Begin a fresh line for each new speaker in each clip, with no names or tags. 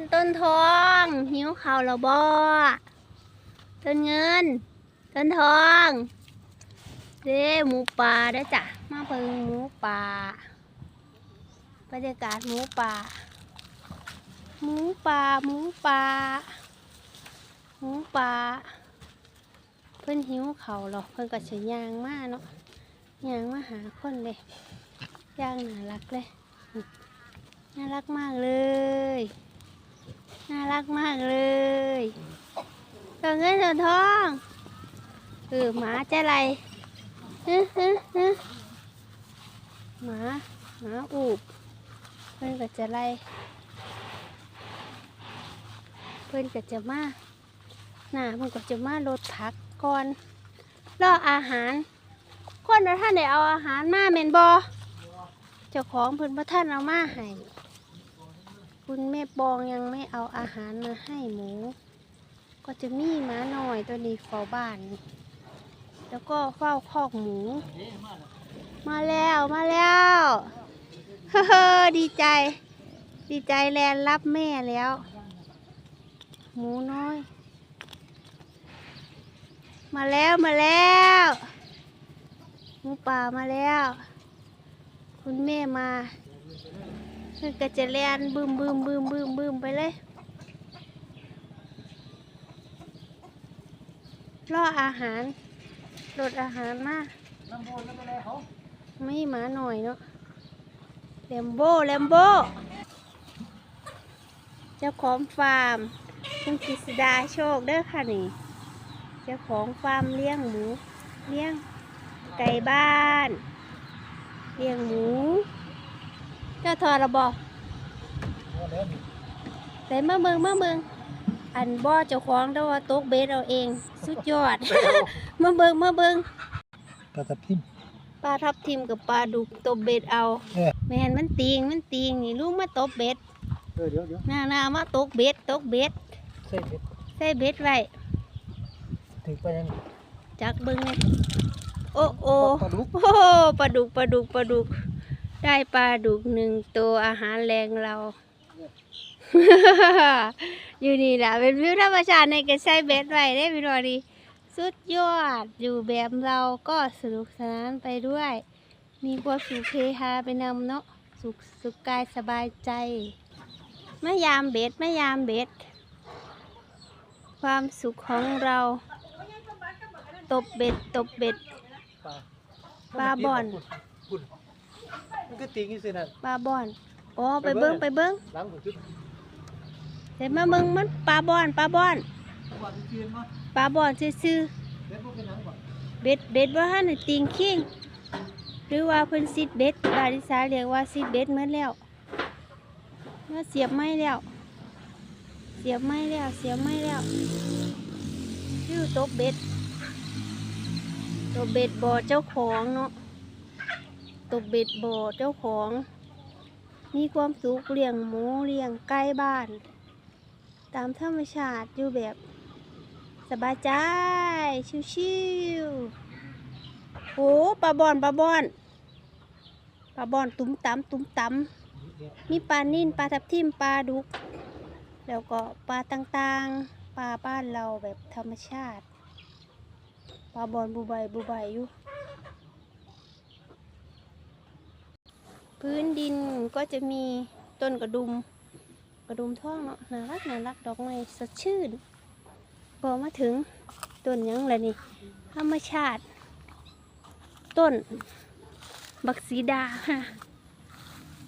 นต้นทอง หิวข้าวแล้วบ่ต้นเงิน ต้นทองเด้หมูป่าได้อจ้ะ มาเบิ่งหมูป่าบรรยากาศหมูป่า หมูป่า หมูป่า หมูป่า เพิ่นหิวเขาหรอเพิ่นก็สิย่างมากเนาะยางมาหาคนเลยย่างน่ารักเลย น่ารักมากเลย รักมากเลยตัวเงินตัวทองเออหมาจะอะไรฮึฮึฮึหมาหมาอูบเพื่อนก็จะไลเพื่อนก็จะมาหน้าเพื่อนก็จะมาลดผักก่อนรออาหาร คนเราท่านได้เอาอาหารมาเมนบอเจ้าของเพื่อนพระท่านเอามาให้ คุณแม่ปองยังไม่เอาอาหารมาให้หมู ก็จะมีหมาหน่อยตัวนี้เฝ้าบ้าน แล้วก็เฝ้าคอกหมู มาแล้วมาแล้วเฮ้อดีใจ ดีใจแลนรับแม่แล้ว หมูน้อย มาแล้วมาแล้วหมูป่ามาแล้ว คุณแม่มา เพิ่นก็จะเลียนบึมบึมบึมบึมบึมไปเลยรออาหารรดอาหารมาไม่หมาหน่อยเนาะแลมโบแลมโบเจ้าของฟาร์มคุณกฤษดาโชคเด้อค่ะนี่ เจ้าของฟาร์มเลี้ยงหมู เลี้ยงไก่บ้าน เลี้ยงหมู เจ้าทอระบอแต่มาเมืองมาเมือง อันบ่อเจ้าของเด้อว่าตกเบ็ดเอาเอง สุดยอดมาเบิงมาเบิง
ปลาทับทิม
ปลาทับทิมกับปลาดุกตบเบ็ดเอา
เออ
แม่นมันติงมันติงนี่ลูกมาตบเบ็ด
เออเดี๋ยวเดี๋ยว
หน้าหน้ามาตกเบ็ดตกเบ็ด
ใส่เบ็ด
ใส่เบ็ดไว้
ถึงไปยัง
จักเบิงเลยโอ้โอ้
ปลาดุก
โอ้ปลาดุกปลาดุกปลาดุก ได้ปลาดุกหนึ่งตัวอาหารแรงเรา อยู่นี่แหละเป็นวิวธรรมชาติในกระใช้เบ็ดไว้ได้พี่นอดีสุดยอดอยู่แบบเราก็สนุกสนานไปด้วย มีความสุขเฮฮาไปนำเนาะสุขสุขกายสบายใจไม่ยามเบ็ดไม่ยามเบ็ด ความสุขของเรา ตบเบ็ดตบเบ็ด
ปลา
ปลาบ่อน
คุณ มันก็ตีงี้สินั่น
ปลาบอนอ๋อไปเบิ้งไปเบิ้ง
หล้างผมจุด
เดี๋ยวมาเบิ้งมันปลาบอนปลาบอน
ก่อนเชียนมา
ปลาบอนซื่อ
เบ็ดพวกเป็นหนังก่อน
ๆเบ็ดเบ็ดว่าหันน่ะติงคิงหรือว่าเพิ่นซิดเบ็ดบาริสาเรียกว่าซิดเบ็ดเหมือนแล้วเมื่อเสียบไม้แล้ว เสียบไม้แล้ว เสียบไม้แล้วฟิวตบเบ็ดตบเบ็ดบ่อเจ้าของเนาะ ตบเบ็ดบ่อเจ้าของ มีความสุขเลี้ยงหมูเลี้ยงไก่บ้าน ตามธรรมชาติอยู่แบบสบายใจ ชิวๆโอ้ปลาบอนปลาบอนปลาบอนตุ้มตำตุ้มตำมีปลานิ่นปลาทับทิมปลาดุก แล้วก็ปลาต่างๆ ปลาบ้านเราแบบธรรมชาติ ปลาบอนบูใบบูใบอยู่ พื้นดินก็จะมีต้นกระดุม กระดุมท่องเนาะน่ารักน่ารักดอกไม้สดชื่นพอมาถึงต้นยังละนี่ธรรมชาติ ต้น บักสีดาฮะ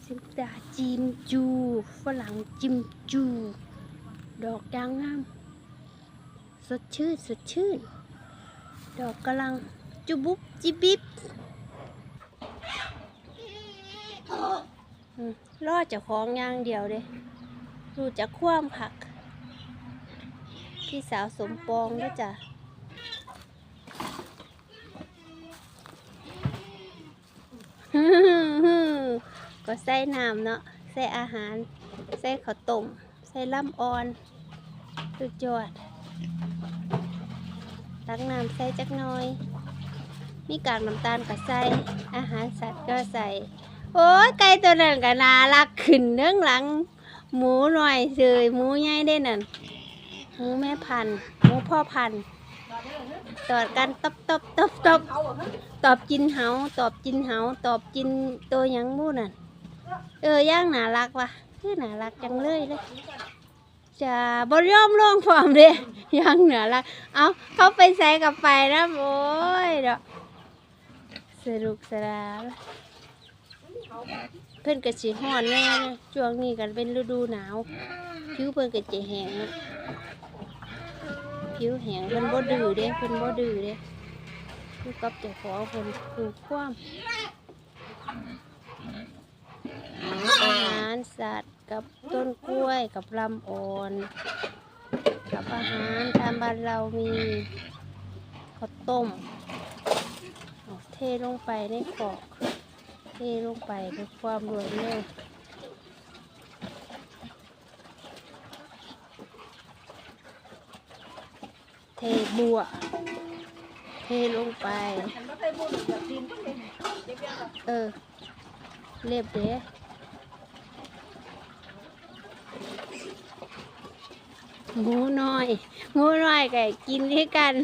สีดาจิมจูฝรั่งจิมจู ดอกยางงาม สดชื่นสดชื่น ดอกกำลังจุบุบจิบิบอืม รอดเจากของอย่างเดียวเลยรู้จักความผัก พี่สาวสมปองด้วยจ้ะก็ใส่น้ำเนาะใส่อาหาร ใส่ข้าวต้มใส่ล่ำอ่อนสุดยอดตักน้ำใส่จักน่อย มีกากน้ำตาลก็ใส่อาหารสัตว์ก็ใส่ โอ้ยไก่ตัวนั้นก็น่ารักขึ้นเนื่องหลัง หมูหน่อยเสยหมูใหญ่ได้นั่นหมูแม่พันธุ์หมูพ่อพันธุ์ตอดกันตบตบตบตบตอบกินเหาตอบกินเหาตอบกินตัวหยังหมูนั่นเออย่างน่ารักว่ะคือน่ารักจังเลยเลยจะบริยอมลงฟอมเด้ย่างน่ารักเอาเขาไปใส่กับไปนะโอ้ยเด้อสนุกสนา เพิ่นก็สิฮ้อนแน่นช่วงนี้กันเป็นฤดูหนาว ผิวเพิ่นก็จะแห้งนะผิวแห้งเพิ่นบ่ดื้อเด้เพิ่นบ่ดื้อเด้อยู่กับเจ้าของเพิ่นถูกความอาหารสัตว์กับต้นกล้วยกับลำอ่อน กับอาหารตามบ้านเรามีข้าวต้มเทลงไปในกรอกเทลงไปด้วยความรวดเร็วเทบัว เทลงไป เออ เรียบเด้หมูน้อยหมูน้อยก็กินด้วยกัน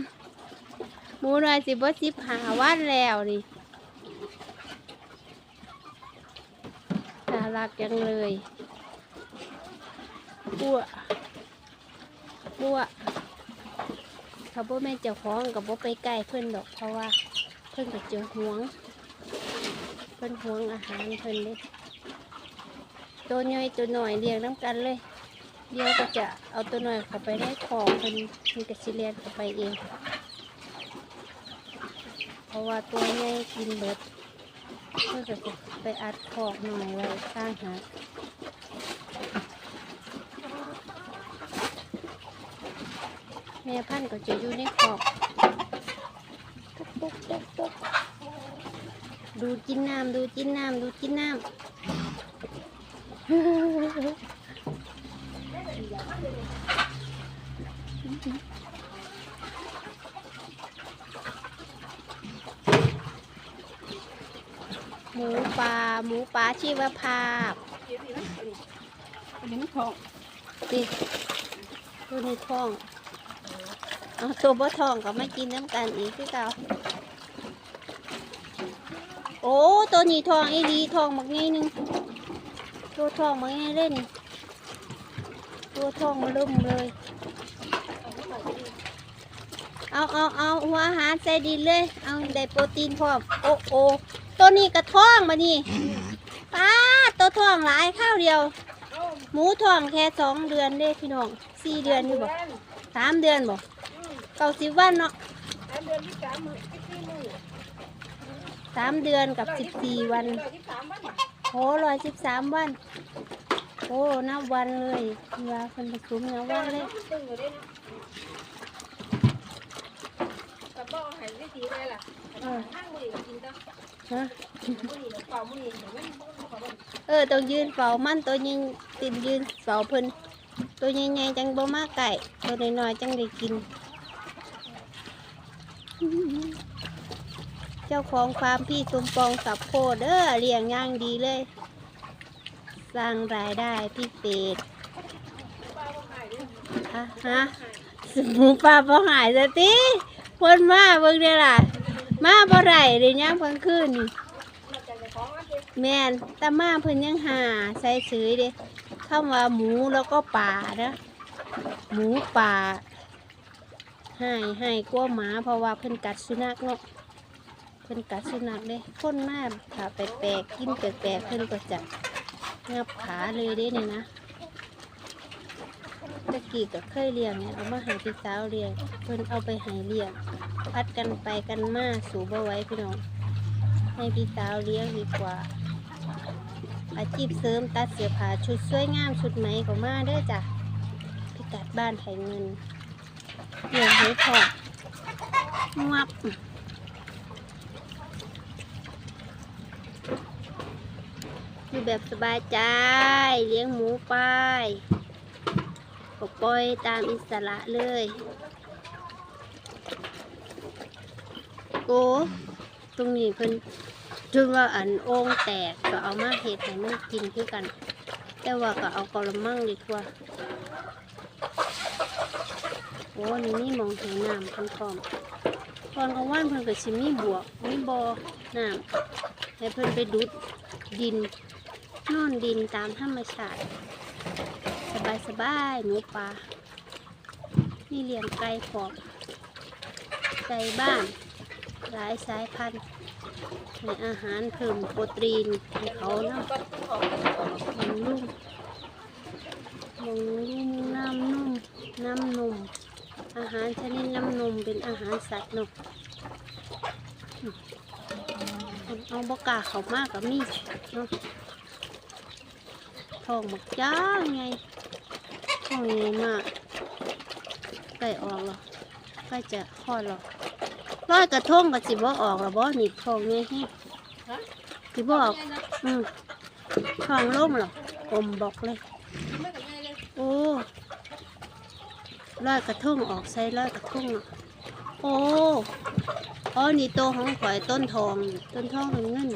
หมูน้อยสิบ่สิบหาวันแล้วนี่ น่ารักจังเลยบัวบัวเขาบ่แม่เจ้าของกับบ่ไปใกล้เพิ่อนดอกเพราะว่า เพิ่อนก็เจอห่วง เพิ่อนห่วงอาหารเพิ่อนเลยตัวน้อยตัวหน่อยเลี้ยงน้ำกันเลยเดี๋ยวก็จะเอาตัวหน่อยเข้าไปในของเพิ่นเพิ่นก็สิเลียนเข้าไปเอง เพราะว่าตัวใหญ่กินเบิด เพื่อจะไปอัดขอกหน่อยไว้ข้างหาแม่พันธุ์ก็จะอยู่ในขอกตุ๊กตุ๊กตุ๊กตุ๊กดูกินน้ำดูกินน้ำดูกินน้ำ หมูปลาหมูปลาชีวภาพ
อันนี้ทอง
ดิตัวนี้ทองเอาตัวบ่ทองก็มากินน้ำกันอีกคือเก่าโอ้ตัวนี้ทองอีดีทองมักง่ายหนึงตัวทองมักง่ายเล่น ตัวทองมาลุ่มเลยเอาเอาเอาหัวอาหารใส่ดินเลย เอาได้โปรตีนพร้อมโอ้โอ้ ตัวนี้กระท้องมานี่ป้าดตัวท้องหลายข้าวเดียว หมูท้องแค่สองเดือนเด้พี่น้องสี่เดือนอยู่บ่สามเดือนบ่เก้าสิบวันเนาะ
สามเดือนที่สามมือที่สี่มือ
สามเดือนกับสิบสี่วัน
ร้อยที่สามบ้าน
โหร้อยสิบสามวันโอ้นับวันเลยเวลาคนผสมนับวันเลย
ตึงอยู่ด้วย นะกระบอกหายได้สีเลยล่ะห้างมือกินต้อง
ฮะ
มือเปล่ามือเห็นไหม
เออต้องยืนเฝ้ามันตัวยิงติดยืนเฝ้าเพิ่นตัวใหญ่ๆจังบ่มาไก่ตัวน้อยๆจังได้กิน เจ้าของฟาร์มพี่สมปองสับโคเด้อเลี้ยงอย่างดีเลย สร้างรายได้พิเศษฮะฮะหมูปลาบ่หายสติ เพิ่นมาเบิ่งเด้อล่ะ มาบ่ได้เลยย่างกลางคืนนี่แม่นแตามาเพิ่นยังหาใส่ซื้อเด้คำว่าหมูแล้วก็ป่านะหมูป่าให้ให้กลัวหมาเพราะว่าเพิ่นกัดสุนัขเนาะเพิ่นกัดสุนัขเด้คนมาถ้าแปลกๆกินแปลกๆเพิ่นก็จะงับขาเลยเด้นี่นะ ตะกี้ก็เคยเลี้ยงเนี่ยเอามาให้พี่สาวเลี้ยงเพิ่นเอาไปให้เลี้ยงพัดกันไปกันมาสู่บ่ไหว้พี่น้องให้พี่สาวเลี้ยงดีกว่า อาชีพเสริมตัดเสื้อผ้าชุดสวยงามชุดไหมก็มาเด้จ้ะพิกัดบ้านไถเงินเลี้ยงให้พองับอยู่แบบสบายใจ เลี้ยงหมูไป ก็ปล่อยตามอิสระเลยโอ้ตรงนี้เพิ่นถึงว่าอันโอ่งแตกก็เอามาเห็ดให้มันกินคือกัน แต่ว่าก็เอากระมังดีกว่าโอ้นี่นี่มองเห็นน้ำพันพร้อมตอนกลางวันเพิ่นก็สิมีบวกมีบอน้ำให้เพิ่นไปดุดดินนอนดินตามธรรมชาติ บายสบายๆหมูป่านี่เลี้ยงไก่ขอบไก่บ้านหลายสายพันธุ์ให้อาหารเพิ่มโปรตีนให้เขาเนาะ
ก็ของ
มงลุ่มมงลุ่มน้ำนุ่มน้ำนมอาหารชนิดน้ำนมเป็นอาหารสัตว์เนาะเอาบกาเขามากกับมีเนาะทองบักจ้าไง ทองใหญ่มากใกล้ออกแล้วใกล้จะคลอดแล้วร้อยกระทงกับสิบ่ออกแล้วบ่หนีบทองไงให้
ฮะ
สิบ่ออกอืมทองล่มเหรออมบอกเลย
ไม่กับแม่เลย
โอ้ลอยกระทงออกใส่ลอยกระทงอะโอ้อ๋อนี่โตของข่อยต้นทองนี่ต้นทองเป็นเงิน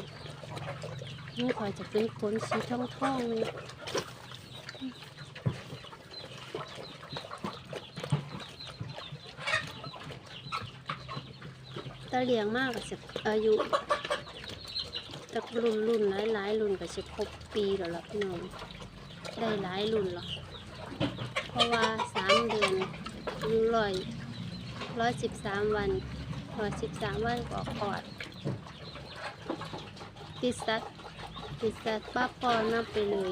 นี่ข่อยจะเป็นขนสีทองทองนี่ ตาเลี้ยงมากกับสิอายุจากรุ่นรุ่นหลายหลายรุ่นก็สิครบปีแล้วล่ะพี่น้องได้หลายรุ่นหรอกเพราะว่าสามเดือนอยู่ร้อยร้อยสิบสามวันร้อยสิบสามวันก็คลอดติดสัตติดสัตป้าพอนับไปเลย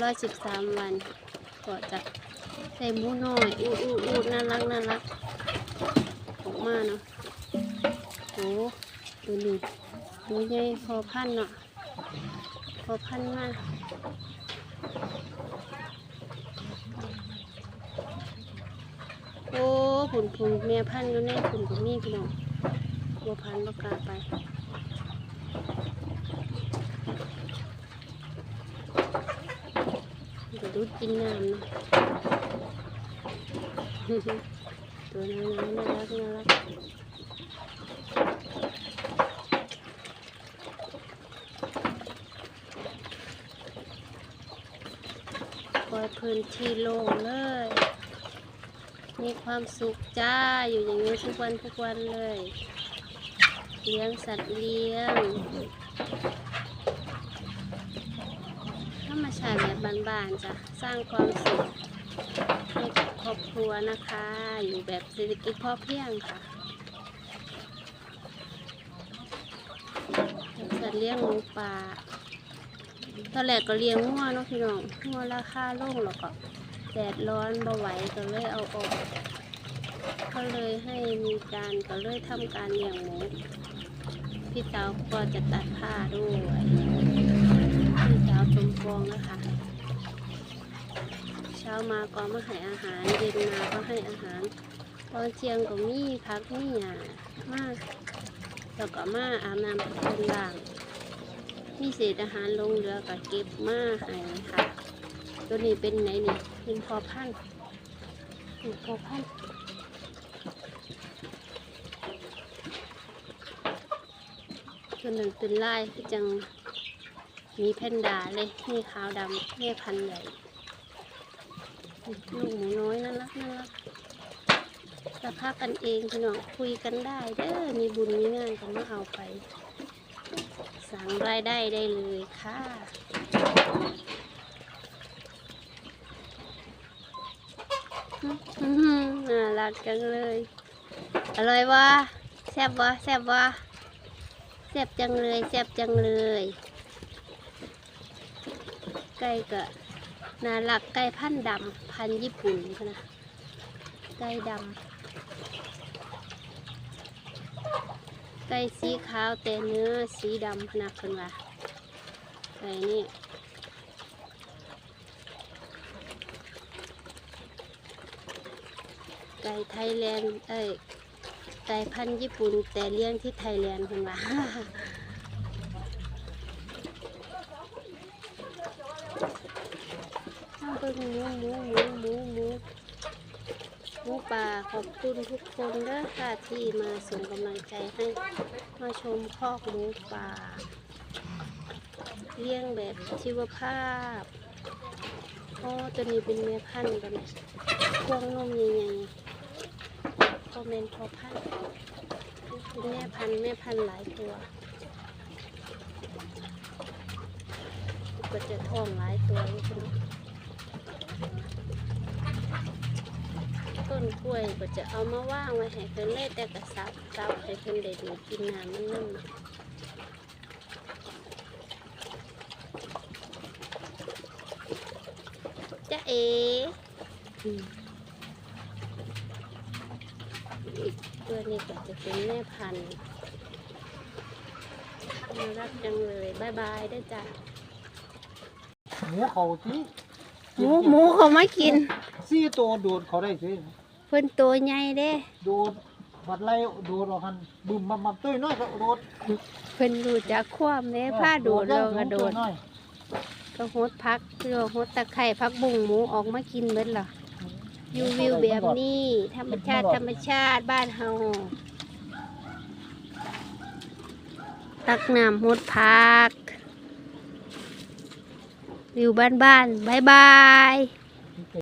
ร้อยสิบสามวันก็จะใส่มูน้อย อู้อู้อู้น่ารักน่ารักออกมาเนาะ โอ้ดูนี่หมูใหญ่พอพันเนาะพอพันมากโอ้ผุนผุนเมียพันอยู่ในผุนกับมีพี่น้องบัวพันธุ์บกลาไปเดี๋ยวดูดกินน้ำเนาะตัวน้อยๆน่ารักน่ารักปล่อย พื้นที่โล่งเลย มีความสุขจ้าอยู่อย่างนี้ทุกวันทุกวันเลย เลี้ยงสัตว์เลี้ยงธรรมชาติแบบบานๆจ้ะสร้างความสุขให้กับครอบครัวนะคะ อยู่แบบเศรษฐกิจพอเพียงค่ะสัตว์เลี้ยงหมูป่า ตอนแรกก็เลี้ยงงัวเนาะพี่น้องงัวราคาลงแล้วก็แดดร้อนบ่ไหวก็เลยเอาออกก็เลยให้มีการก็เลยทำการเลี้ยงหมูพี่สาวก็จะตัดผ้าด้วยพี่สาวชมฟองนะคะเช้ามาก็มาให้อาหารเย็นมาก็ให้อาหารตอนเที่ยงก็มีพักมีหยามาแล้วก็มาอาบน้ำเป็นล่าง มีเศษอาหารลงเรือก็เก็บมาให้ค่ะ ตัวนี้เป็นไหนนี่เป็นพอพันธุ์เป็นพอพันธุ์ตัวนั้นเป็นลายคือจังมีแพนดาเลยนี่ขาวดำนี่พันธุ์ใหญ่ ลูกหมูน้อยน่ารักน่ารักราคากันเองพี่น้องคุยกันได้เด้อมีบุญมีงานก็มาเอาไป สั่งรายได้ได้เลยค่ะอื้อหือน่ารักจังเลย อร่อยวะแซ่บวะแซ่บวะแซ่บจังเลยแซ่บจังเลย ไก่ก็น่ารักไก่พันดำพันญี่ปุ่นค่ะนะไก่ดำ ไก่สีขาวแต่เนื้อสีดำพนักคนว่าไก่นี่ไก่ไทยแลนด์เอ้ยไก่พันธุ์ญี่ปุ่นแต่เลี้ยงที่ไทยแลนด์คุณว่าเบิ่งหมูหมูหมูหมูหมู หมูป่าขอบคุณทุกคนด้อค่ะที่มาส่งกำลังใจให้มาชมคอกหมูป่าเลี้ยงแบบชีวภาพอ๋อตัวนี้เป็นแม่พันธุ์กันนะพวงนมใหญ่ๆก็เป็นพอพันธุ์เป็นแม่พันธุ์แม่พันธุ์หลายตัวก็จะท้องหลายตัวอยู่คุณ นกล้วยก็จะเอามาว่างไว้ให้เพิ่นเล่แต่กระซับซับให้เพิ่นได้ดูดกินน้ำมันนั่นจะเออืมตัวนี้ก็จะเป็นแม่พันธุ์น่ารักจังเลยบายบายด้วยจ้ะ
หมูเขาที่
หมูหมูเขามากิน
ซี่ตัวโดดเขาได้สิ
เพิ่นตัวใหญ่เด้
โดดบัดไล่โดดเราหันบึมมัมมัมตุ้ยน้อยก็โดด
เพิ่นรู้จักความเด้ผ้าโดดเราก็โดด
น้อย
ก็โหดพักเรือโหดตะไคร่พักบุ้งหมูออกมากินเบิดล่ะอยู่วิวแบบนี้ ธรรมชาติธรรมชาติบ้านเฮาตักน้ำโหดพักวิวบ้านๆบายบาย